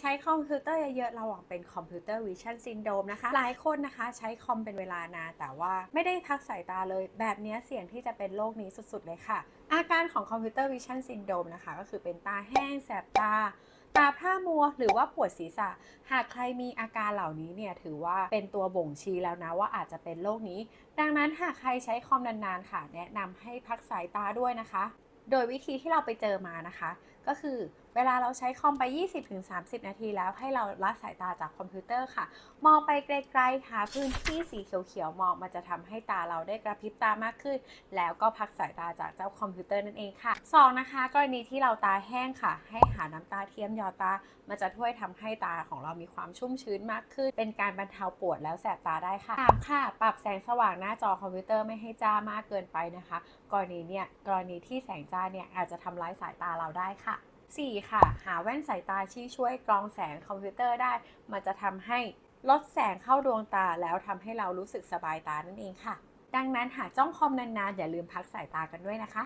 ใช้คอมพิวเตอร์เยอะๆเระวังเป็นคอมพิวเตอร์วิชั่นซินโดมนะคะ หลายคนนะคะใช้คอมเป็นเวลานานแต่ว่าไม่ได้พักสายตาเลย แบบนี้เสี่ยงที่จะเป็นโรคนี้สุดๆเลยค่ะ อาการของคอมพิวเตอร์วิชั่นซินโดมนะคะ ก็คือเป็นตาแห้งแสบตาตาพร่ามัวหรือว่าปวดศีรษะ หากใครมีอาการเหล่านี้เนี่ยถือว่าเป็นตัวบ่งชี้แล้วนะว่าอาจจะเป็นโรคนี้ ดังนั้นหากใครใช้คอมนานๆค่ะ แนะนำให้พักสายตาด้วยนะคะ โดยวิธีที่เราไปเจอมานะคะ ก็คือ เวลาเราใช้คอมไป 20-30 นาทีแล้วให้เราละสายตาจากคอมพิวเตอร์ค่ะ มองไปไกลๆหาพื้นที่สีเขียวๆมองมันจะทำให้ตาเราได้กระพริบตามากขึ้น แล้วก็พักสายตาจากเจ้าคอมพิวเตอร์นั่นเองค่ะสองนะคะ กรณีที่เราตาแห้งค่ะ ให้หาน้ำตาเทียมหยอดตา มันจะช่วยทำให้ตาของเรามีความชุ่มชื้นมากขึ้น เป็นการบรรเทาปวดแล้วแสบตาได้ค่ะสามค่ะ ปรับแสงสว่างหน้าจอคอมพิวเตอร์ไม่ให้จ้ามากเกินไปนะคะ กรณีเนี่ยกรณีที่แสงจ้าเนี่ยอาจจะทำร้ายสายตาเราได้ค่ะ 4 ค่ะ หาแว่นสายตาที่ช่วยกรองแสงคอมพิวเตอร์ได้ มันจะทำให้ลดแสงเข้าดวงตาแล้วทำให้เรารู้สึกสบายตานั่นเองค่ะ ดังนั้นหากจ้องคอมนานๆ อย่าลืมพักสายตากันด้วยนะคะ